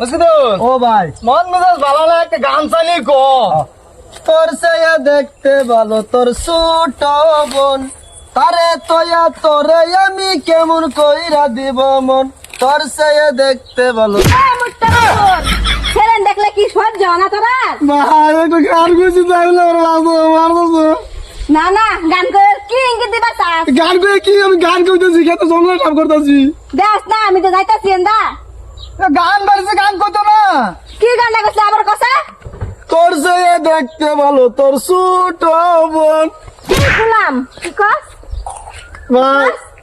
ও ভাই। মন মেজাজ ভালো না একটা গান কো। তোর সেয়া দেখতে ভালো তোর ছোট বোন। তারে তোয়া তোরে আমি কেমন কইরা দিব মন। তোর সেয়া দেখতে ভালো। ছেলেন দেখলে কি সহ্য না তোরা? ভাই একটু গান গুছি তাহলে ওর মারবো মারবো না না গান করে কি ইঙ্গিত দিবা গান করে কি? আমি গান জঙ্গলে কাম করতেছি। দেখ না আমি তো যাইতাছি এন্দা। গান বাড়িছে গান করতো না। কি গানটা করছে আবার কথা তোর সেয়া দেখতে ভালো তোর ছোট বোন। কি শুনলাম কি কস?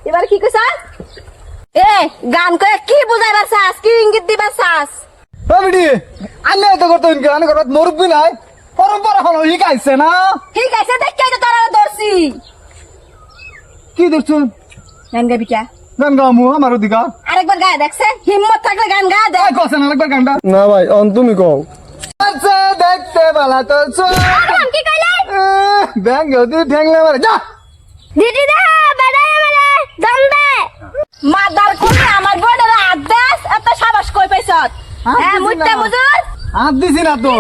এবার কি কইছাস এ গান করে কি বুঝাইবার চাস কি ইঙ্গিত দিবার চাস বাবিডি আমি এত করতে গান করত মুরব্বি নাই। পরম্পরা হলো শিখাইছে না। ঠিক আছে দেখে তো তোরা ধরছি। কি দেখছুন গান গাবি কে গান গামু আমার অধিকার। আরেকবার গায়ে দেখছে? হিম্মত থাকলে গান গা দে। ভাই কছেন আরেকবার গানটা না ভাই অন তুমি কও। আচ্ছা দেখতে বালা আরে কি কইলে? ব্যাংক তুই ঠ্যাংলে মারে। যা। দিদি দে বেড়াই বেড়ে দম দে মাদার কোনে আমার বোনের আদেশ এত সাবাস কই পাইছত হ্যাঁ মুত্তে। মুজুর হাত দিছি না তো।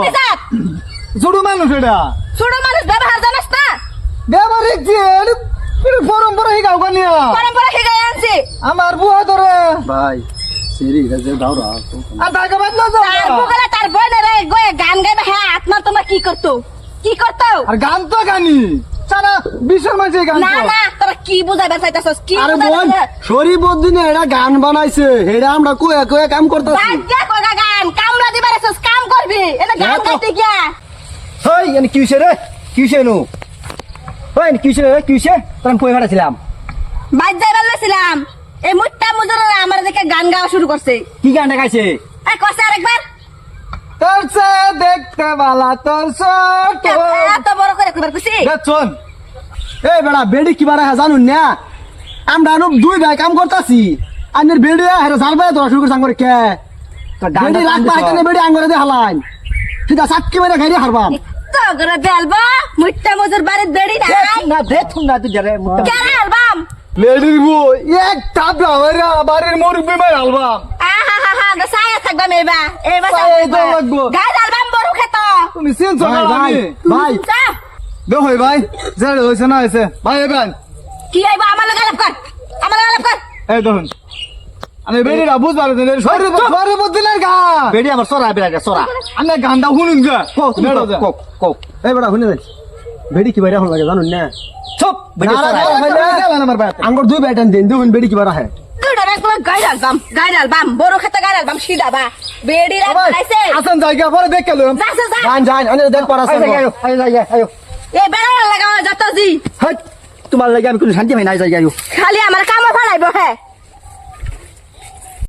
ছোট মানুষ এটা। ছোট মানুষ ব্যবহার জানাস না? দেবার ইচ্ছে পরম্পরা পরম্পরা শিখাই আনছি আমার বুয়া তোরে ভাই সিরি রাজে দাওরা আর টাকা বাদ না তো তার বুকলা তার বোনের গয়ে গান গাইবে হ্যাঁ আত্মা তোমার কি করতো? কি করতো? আর গান তো গানি। সারা বিশ্বের মানুষ গান না না তোরা কি বুঝাইবার চাইতাছস কি আরে বোন শরীফ উদ্দিনে এটা গান বানাইছে এটা আমরা কয়ে কয়ে কাম করতেছি। বাজ্যা কগা গান কামলা দিবার আছস কাম করবি। এটা গান। গাইতে গিয়া। হই এনে কি হইছে রে? কি হইছে নু হই কি হইছে রে? কি হইছে? তখন কই হারাছিলাম বাজ যাইবার লইছিলাম এই মুত্তা মুজুর আমার দিকে গান গাওয়া শুরু করছে। কি গান গাইছে? এই কষ্ট আরেকবার। তোর সে দেখতে বালা তোর ছোট এত বড় করে কইবার খুশি দেখছুন এই বেড়া বেডি কি বারা জানুন না? আমরা আনো দুই ভাই কাম করতাছি। আনের বেডি হেরে জালবে তো শুরু করে সাঙ্গরে কে? বেডি রাখবা এখানে বেডি আঙ্গরে দে হালাইন সিধা সাতকি মেরে গাড়ি হারবাম। তো করে দেলবা মুত্তা মুজুর বাড়ির দেড়ি নাই। না দে না তুই যারে কেন অ্যালবাম লেডির বউ এক টাবলা মারা বাড়ির মুরব্বি মার আলবাম আহা হা হা দা সায়া থাকবা মেবা এবা সায়া তো লাগবো। গাই অ্যালবাম বড় খেত তুমি চিনছ না ভাই ভাই দেখো ভাই যে হয়েছে না হয়েছে। ভাই এবার। কি আইবা আমার লগে আলাপ কর। আমার লগে আলাপ কর। এই দেখুন। আমি বেরিয়ে বুঝ পারো সরে সরে বুদ্ধিনের গা। বেডি আমার সরা বেড়া সরা। আমি গানটা শুনুন গা। কোক কোক এই বেড়া শুনে যাই বেডি কি বাইরে হল লাগে জানুন না? চুপ। আঙ্গুর দুই ব্যাটান দিন দেখুন বেডি কি হয়? বড় খেত গাই অ্যালবাম সিধা বা। বেড়ি রাখ ভাই, আইছে আসেন জায়গা পরে দেখে লো যাচ্ছে যা যান যান আনে দেখ পারা আয়, আয়, আয়, আয় আয় আয়। এই বেড়া জি। হাট তোমার লাগে আমি কোনো শান্তি হয় না যাই যাই খালি আমার কামও ফালাইব হ্যাঁ।